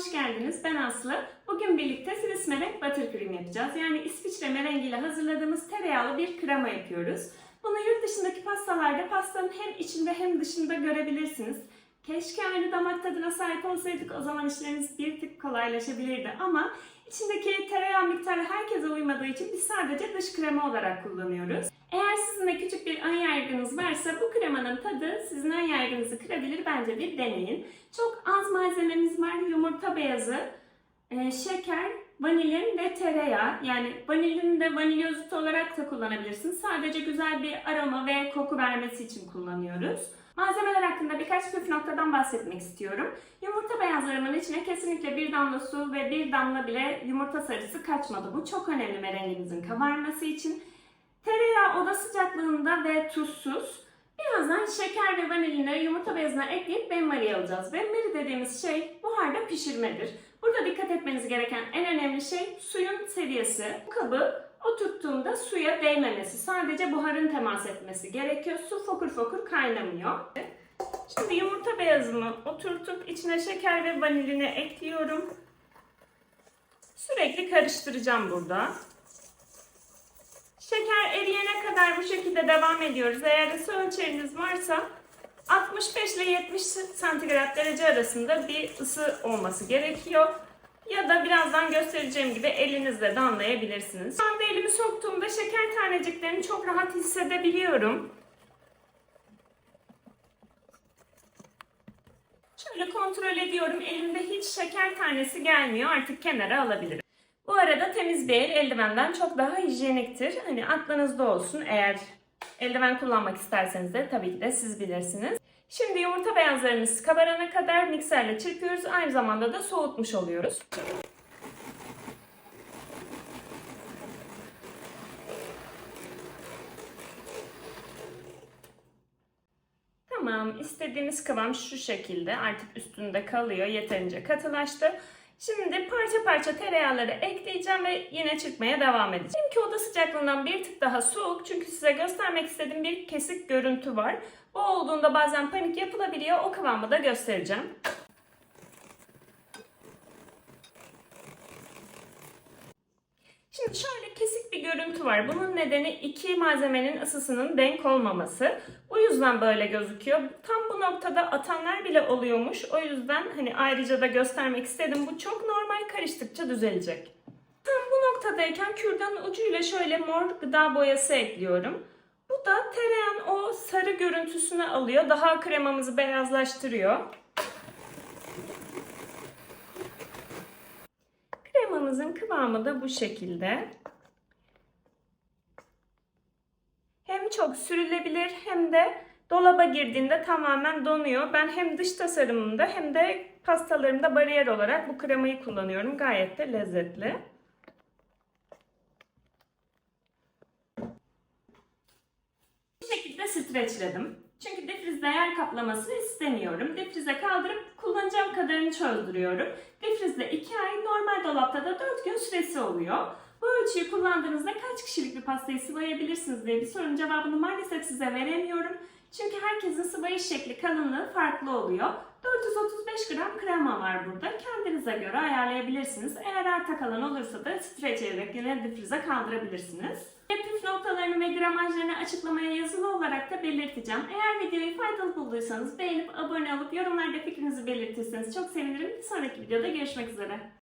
hoş geldiniz. Ben Aslı. Bugün birlikte Swiss Merenk Buttercream yapacağız. Yani İsviçre merengiyle hazırladığımız tereyağlı bir krema yapıyoruz. Bunu yurt dışındaki pastalarda pastanın hem içinde hem dışında görebilirsiniz. Keşke aynı damak tadına sahip olsaydık o zaman işleriniz bir tık kolaylaşabilirdi ama içindeki tereyağı miktarı herkese uymadığı için biz sadece dış krema olarak kullanıyoruz. Eğer sizin de küçük bir ön yargınız varsa bu kremanın tadı sizin ön yargınızı kırabilir bence bir deneyin. Çok az malzememiz var. Beyazı, e, şeker, vanilin ve tereyağı. Yani vanilin de vanilyozit olarak da kullanabilirsiniz. Sadece güzel bir aroma ve koku vermesi için kullanıyoruz. Malzemeler hakkında birkaç püf noktadan bahsetmek istiyorum. Yumurta beyazlarımın içine kesinlikle bir damla su ve bir damla bile yumurta sarısı kaçmadı. Bu çok önemli merengimizin kabarması için. Tereyağı oda sıcaklığında ve tuzsuz. Birazdan şeker ve vanilini yumurta beyazına ekleyip benmari alacağız. Benmari dediğimiz şey buharda pişirmedir. Burada dikkat etmeniz gereken en önemli şey suyun seviyesi. Bu kabı oturttuğumda suya değmemesi, sadece buharın temas etmesi gerekiyor. Su fokur fokur kaynamıyor. Şimdi yumurta beyazımı oturtup içine şeker ve vanilini ekliyorum. Sürekli karıştıracağım burada. Şeker eriyene kadar bu şekilde devam ediyoruz. Eğer ısı ölçeriniz varsa 65 ile 70 santigrat derece arasında bir ısı olması gerekiyor. Ya da birazdan göstereceğim gibi elinizle de anlayabilirsiniz. Şu anda elimi soktuğumda şeker taneciklerini çok rahat hissedebiliyorum. Şöyle kontrol ediyorum. Elimde hiç şeker tanesi gelmiyor. Artık kenara alabilirim. Bu arada temiz bir el eldivenden çok daha hijyeniktir. Hani aklınızda olsun eğer eldiven kullanmak isterseniz de tabii ki de siz bilirsiniz. Şimdi yumurta beyazlarımız kabarana kadar mikserle çırpıyoruz. Aynı zamanda da soğutmuş oluyoruz. Tamam, istediğimiz kıvam şu şekilde. Artık üstünde kalıyor. Yeterince katılaştı. Şimdi parça parça tereyağları ekleyeceğim ve yine çırpmaya devam edeceğim. Çünkü oda sıcaklığından bir tık daha soğuk. Çünkü size göstermek istediğim bir kesik görüntü var. Bu olduğunda bazen panik yapılabiliyor. O kıvamı da göstereceğim. Şöyle kesik bir görüntü var. Bunun nedeni iki malzemenin ısısının denk olmaması. Bu yüzden böyle gözüküyor. Tam bu noktada atanlar bile oluyormuş. O yüzden hani ayrıca da göstermek istedim. Bu çok normal karıştıkça düzelecek. Tam bu noktadayken kürdanın ucuyla şöyle mor gıda boyası ekliyorum. Bu da tereyağın o sarı görüntüsünü alıyor. Daha kremamızı beyazlaştırıyor. Kremamızın kıvamı da bu şekilde. Hem çok sürülebilir hem de dolaba girdiğinde tamamen donuyor. Ben hem dış tasarımımda hem de pastalarımda bariyer olarak bu kremayı kullanıyorum. Gayet de lezzetli. Bu şekilde streçledim. Çünkü difrizde yer kaplamasını istemiyorum. Difrize kaldırıp kullanacağım kadarını çözdürüyorum. Difrizde 2 ay, normal dolapta da 4 gün süresi oluyor. Bu ölçüyü kullandığınızda kaç kişilik bir pastayı sıvayabilirsiniz diye bir sorunun cevabını maalesef size veremiyorum. Çünkü herkesin sıvayış şekli, kalınlığı farklı oluyor. 435 gram krema var burada. Kendinize göre ayarlayabilirsiniz. Eğer arta kalan olursa da streç ederek yine difrize kaldırabilirsiniz. Püf noktalarını ve gramajlarını açıklamaya yazılı olarak da belirteceğim. Eğer videoyu faydalı bulduysanız beğenip abone olup yorumlarda fikrinizi belirtirseniz çok sevinirim. Bir sonraki videoda görüşmek üzere.